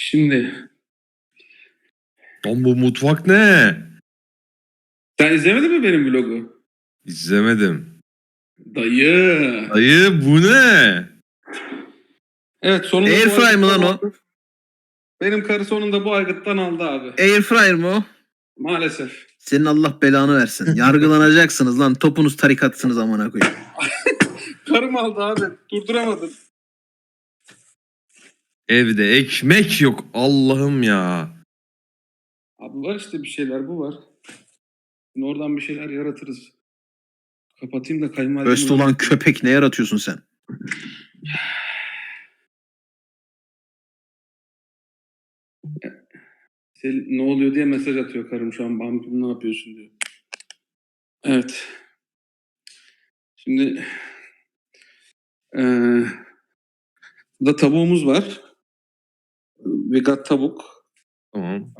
Şimdi Lan bu mutfak ne? sen izlemedin mi benim vlogu? İzlemedim. Dayı. Dayı bu ne? Evet sonunda Air bu fry mı lan o? Benim karı sonunda bu aygıttan aldı abi. Airfryer mı o? Maalesef. Senin Allah belanı versin. Yargılanacaksınız lan. Topunuz tarikatsınız amına koyayım. Karım aldı abi. Durduramadım. Evde ekmek yok. Allah'ım ya. Abi var işte bir şeyler bu var. Şimdi oradan bir şeyler yaratırız. Kapatayım da kayınvalidem... Öst olan köpek ne yaratıyorsun sen? Sel- ne oluyor diye mesaj atıyor karım şu an. Bamcım ne yapıyorsun diyor. Evet. Şimdi eee burada tavuğumuz var. We got tavuk. Tamam.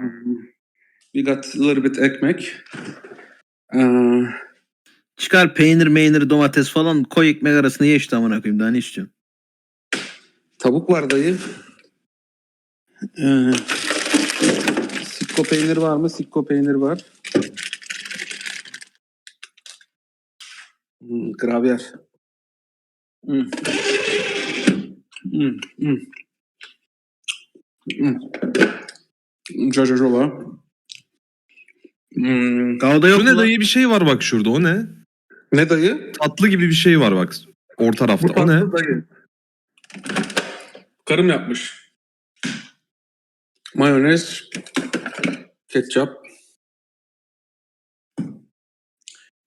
We got a little bit ekmek. Eee, Çıkar peynir meynir domates falan koy ekmek arasına ye işte amına koyayım. Daha ne istiyorsun? tavuk var dayı. Eee sikko peynir var mı? Sikko peynir var. Hmm, gravyer. Hmm. Hmm, hmm. Hmm. Jojojoba. Hmm. Gavda yok Bu ne lan? dayı bir şey var bak şurada o ne? Ne dayı? Tatlı gibi bir şey var bak. Orta tarafta. O ne? dayı. Karım yapmış. Mayonez, ketçap.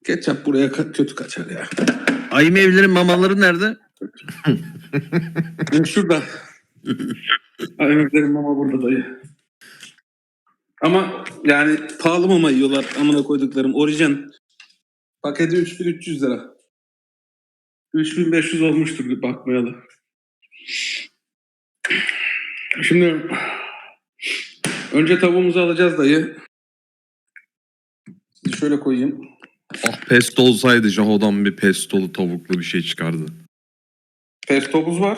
Ketçap buraya kötü kaçar ya. Ayı evlerin mamaları nerede? Şurada. Ayemeklerin mama burada dayı. Ama yani pahalı mama yiyorlar amına koyduklarım. Orijin. Paketi 3300 lira. 3500 olmuştur bir bakmayalı. Şimdi önce tavuğumuzu alacağız dayı. Şöyle koyayım. Ah pesto olsaydı Jaho'dan bir pestolu tavuklu bir şey çıkardı. Pestomuz var.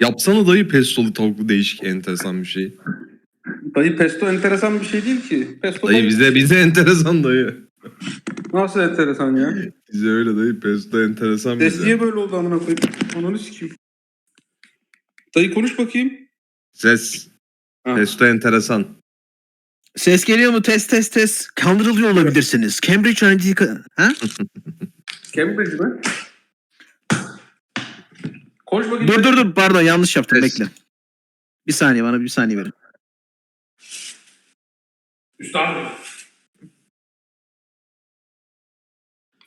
Yapsana dayı pestolu tavuklu değişik enteresan bir şey. Dayı pesto enteresan bir şey değil ki. Pesto Dayı bize bize enteresan dayı. Nasıl enteresan ya? Bize öyle dayı pesto enteresan Ses bize. niye böyle oldu amına koyayım? Ananı sikeyim. Dayı konuş bakayım. Ses. Ha. Pesto enteresan. Ses geliyor mu? Test test test. Kandırılıyor olabilirsiniz. Cambridge Analytica... Ha? Cambridge mi? Konuş bakayım. dur dur dur pardon yanlış yaptım Test. bekle. Bir saniye bana bir saniye verin. Üstadım.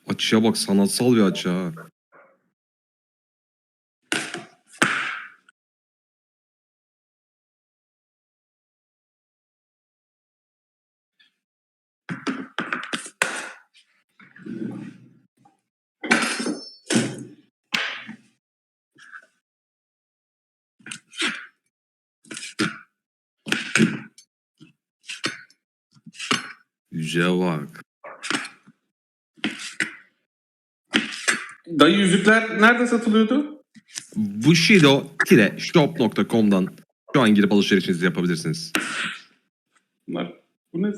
Açıya bak sanatsal bir açı ha. Bak. Dayı yüzükler nerede satılıyordu? Bushido-shop.com'dan şu an girip alışverişinizi yapabilirsiniz. Bunlar. Bu ne?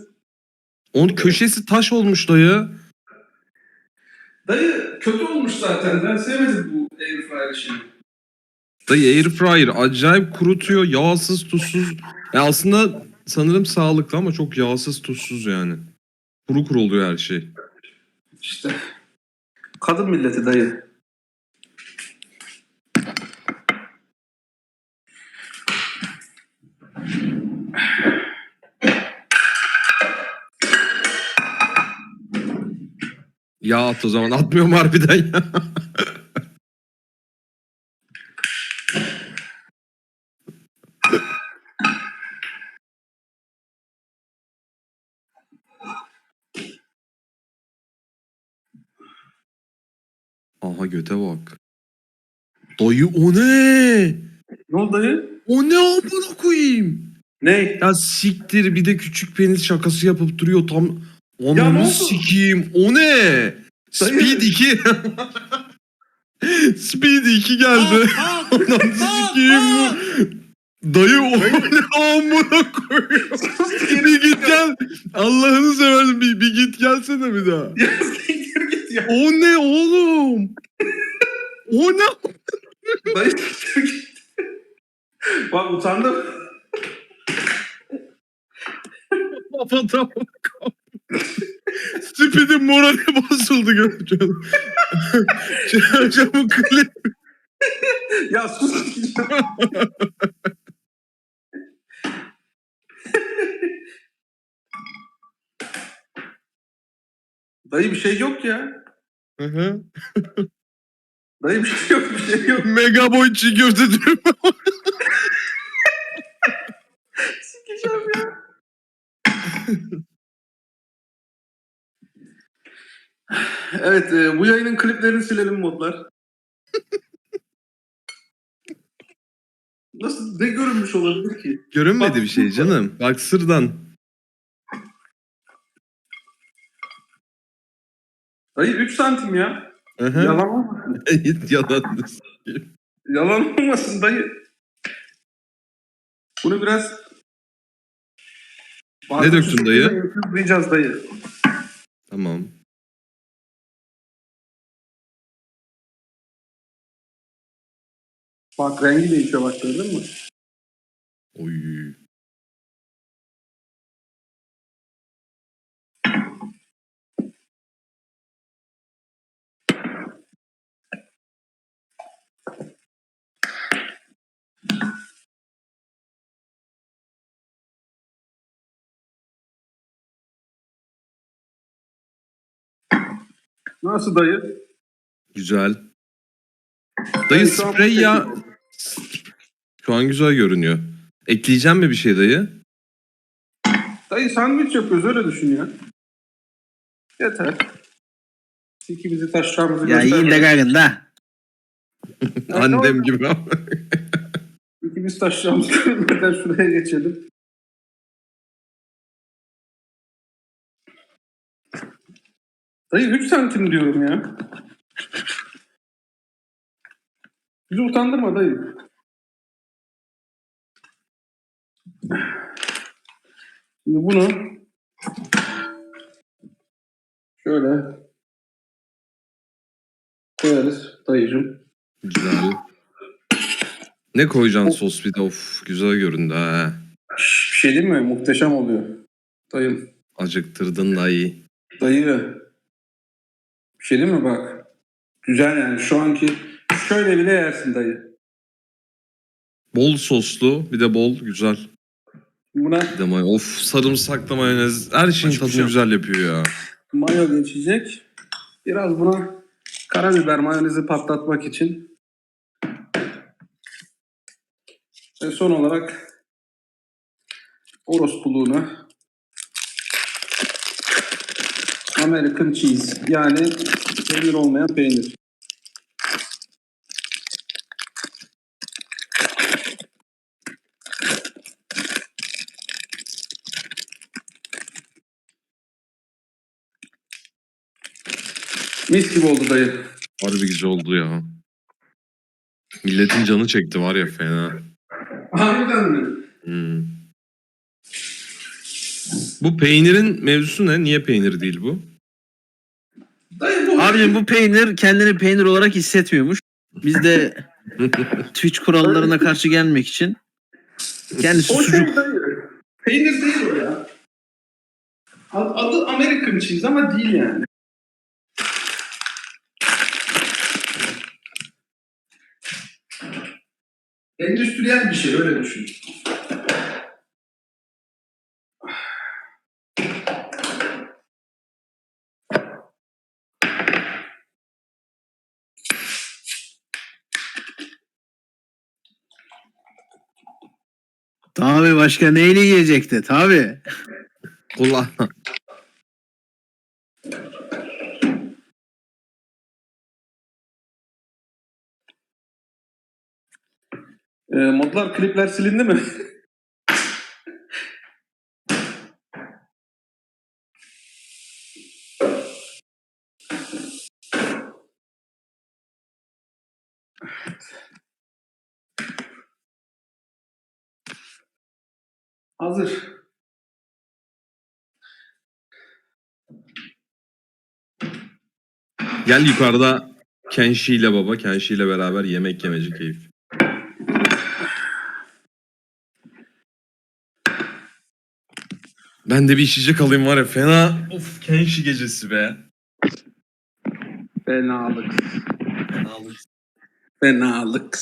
Onun köşesi taş olmuş dayı. Dayı kötü olmuş zaten. Ben sevmedim bu airfryer işini. Dayı airfryer acayip kurutuyor. Yağsız, tuzsuz. Ya aslında sanırım sağlıklı ama çok yağsız, tuzsuz yani. Kuru kuru oluyor her şey. İşte. Kadın milleti dayı. Yağ at o zaman. Atmıyorum harbiden ya. göte bak. Dayı o ne? Ne oldu dayı? O ne amına koyayım? Ne? Ya siktir bir de küçük penis şakası yapıp duruyor tam. Ya ne Ananı oldu? sikeyim. O ne? Speed 2. Speed 2 geldi. Ananı sikeyim bu. Dayı o ne amına koyuyor. bir git gel. Allah'ını seversen bir, bir git gelsene bir daha. Ya siktir git ya. O ne oğlum? O ne? Siktir git. Bak utandım. Kapatamam. Speed'in morali bozuldu göreceğim. Çabuk klip. Ya sus. Dayı bir şey yok ya. Hı hı. Dayı bir şey yok bir şey yok. Megaboy çiğ köfte diyorum. Sikeceğim ya. evet e, bu yayının kliplerini silelim modlar. Nasıl ne görünmüş olabilir ki? Görünmedi bir şey canım. Bak sırdan. Dayı 3 santim ya. Hı. Yalan olmasın. Yalan. Yalan olmasın dayı. Bunu biraz... Ne döktün dayı? Duyacağız dayı. Tamam. Bak rengi değişiyor bak gördün mü? Oy. Nasıl dayı? Güzel. Dayı şu an sprey ya. şekilde. Şu an güzel görünüyor. Ekleyeceğim mi bir şey dayı? Dayı sandviç yapıyoruz öyle düşün ya. Yeter. İkimizi taşacağımızı Ya yiyin de kalkın da. Annem gibi ama. İkimiz taşacağımızı görmeden şuraya geçelim. Dayı 3 santim diyorum ya. Bizi utandırma dayı. Şimdi bunu şöyle koyarız dayıcım. Güzel. Ne koyacaksın sos bir de of güzel göründü ha. Bir şey değil mi? Muhteşem oluyor. Dayım. Acıktırdın dayı. Dayı. Bir şey değil mi bak? Güzel yani şu anki şöyle bile yersin dayı. Bol soslu bir de bol güzel. Buna Bir de may of sarımsaklı mayonez her şeyin tadını Açmışım. güzel yapıyor ya. mayo geçecek. Biraz buna karabiber mayonezi patlatmak için. Ve son olarak orospuluğuna American cheese yani peynir olmayan peynir. Mis gibi oldu dayı. Harbi güzel oldu ya. Milletin canı çekti var ya fena. Harbiden mi? Hmm. Bu peynirin mevzusu ne? Niye peynir değil bu? Dayı bu. Abicim bu peynir kendini peynir olarak hissetmiyormuş. Biz de Twitch kurallarına karşı gelmek için kendisi o sucuk. şey dayı. Peynir değil o ya. Ad- Adı American cheese ama değil yani. Endüstriyel bir şey öyle düşün. Tabii başka neyle yiyecekti? Tabii. Ulan. Ee, modlar klipler silindi mi? Hazır. Gel yukarıda Kenshi ile baba. Kenshi ile beraber yemek yemeci keyif. Ben de bir içecek alayım var ya fena. Of Kenshi gecesi be. Fenalık. Fenalık. Fenalık.